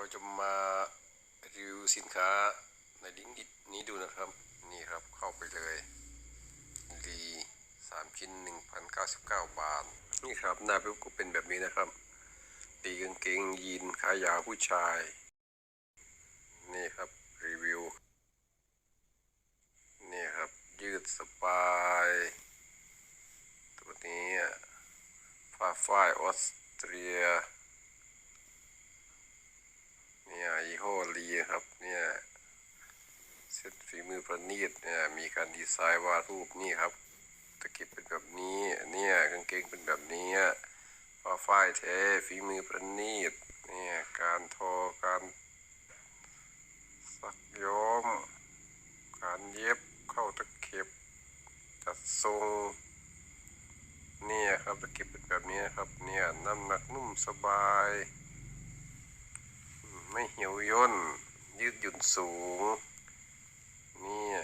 ราจะมารีวิวสินค้าในลิงก์นี้ดูนะครับ นี่ครับเข้าไปเลยดีสามชิ้นหนึ่งพันเก้าสิบเก้าบาท นี่ครับหน้าเว็บก็เป็นแบบนี้นะครับดีกางเกงยีนขายาวผู้ชาย นี่ครับรีวิว นี่ครับยืดสบาย ตัวนี้ผ้าฝ้ายออสเตรียยี่ ห้อครับ เนี่ยเซตฝีมือประณีตเนี่ยมีการดีไซน์วาดรูปนี่ครับตะก็บเป็นแบบนี้เนี่ยกางเกงเป็นแบบนี้ผ้าฝ้ายแท้ฝีมือประณีตเนี่ยการทอการสักย้อม การเย็บเข้าตะเข็บจัดทรงเนี่ยครับตะเข็บเป็นแบบนี้ครับเนี่ยน้ำหนักนุ่มสบาย ไม่เหี่ยวย่น ดหยุ่นสูง เนี่ย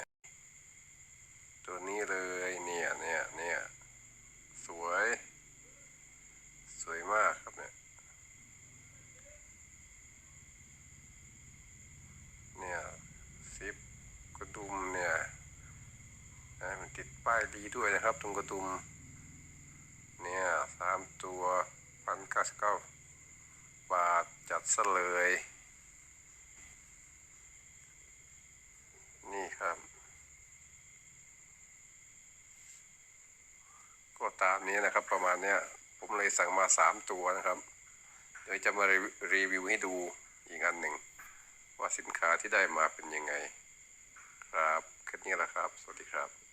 ตัวนี้เลยเนี่ยเนี่ยเนี่ยสวย สวยมากครับเนี่ย เนี่ยซิปกระดุมเนี่ยนะมันติดป้ายดีด้วยนะครับ ตรงกระดุม เนี่ยสามตัวพันเก้าสิบเก้าบาทจัดซะเลย นี่ครับ ก็ ตามนี้นะครับ ประมาณเนี้ยผมเลยสั่งมาสามตัวนะครับ เดี๋ยวจะมารีวิวให้ดูอีกอันหนึ่งว่าสินค้าที่ได้มาเป็นยังไง ครับแค่นี้แหละครับ สวัสดีครับ